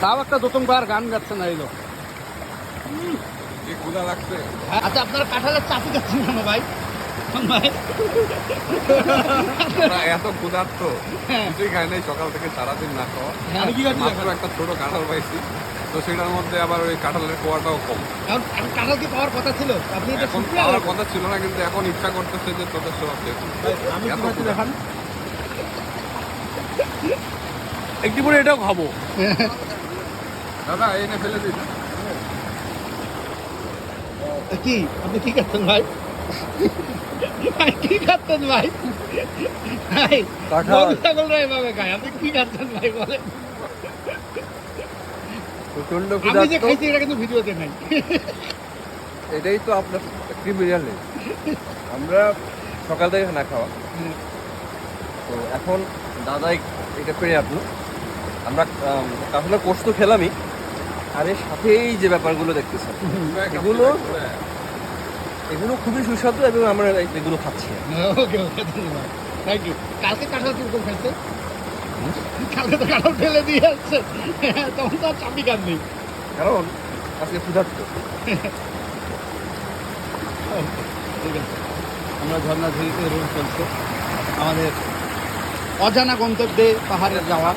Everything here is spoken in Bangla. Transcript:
তাও একটা প্রথমবার গান গাচ্ছে না এলো লাগছে? আচ্ছা আপনারা কাঁঠালের চাপি যাচ্ছেন কেন ভাই? ভাই। এত ক্ষুধার্ত হ্যাঁ। কিছুই খাই নাই সকাল থেকে সারাদিন না খাওয়া। আমি মাত্র একটা ছোট কাঁঠাল পাইছি তো সেটার মধ্যে আবার ওই কাঁঠালের কোয়াটাও কম। কাঁঠাল কি পাওয়ার কথা ছিল? আপনি এখন কথা ছিল না কিন্তু এখন ইচ্ছা করতেছে যে তোদের সব দেখুন আমি এত দেখান একটু পরে এটাও খাব। দাদা এনে ফেলে দিন। কি? আপনি কি খাচ্ছেন ভাই? ভাই কি খাচ্ছেন ভাই? ভাই কাঁঠাল। গরু ছাগলরা এভাবে খায়। আপনি কি খাচ্ছেন ভাই বলেন। প্রচণ্ড আমি যে খাইছি এটা কিন্তু ভিডিওতে নাই। এটাই তো আপনার ক্রিমিনাল আমরা সকাল থেকে না খাওয়া। তো এখন দাদাই এটা পেরে আপনি। আমরা আম, কাঁঠালের কোর্স তো খেলামই। আর এর সাথেই যে ব্যাপারগুলো দেখতেছেন এগুলো এগুলো খুবই সুস্বাদু এবং আমরা এগুলো খাচ্ছি। ওকে ওকে ধন্যবাদ। থ্যাংক ইউ কালকে কাঁঠাল কীরকম খাইছে কালকে তো কাঁঠাল ফেলে দিয়ে আসছে তখন তো আর চাপি নেই। কারণ আজকে ক্ষুধার্ত। ঠিক আছে। আমরা ঝর্ণা ঝুড়িতে চলছে আমাদের অজানা গন্তব্যে পাহাড়ে যাওয়া।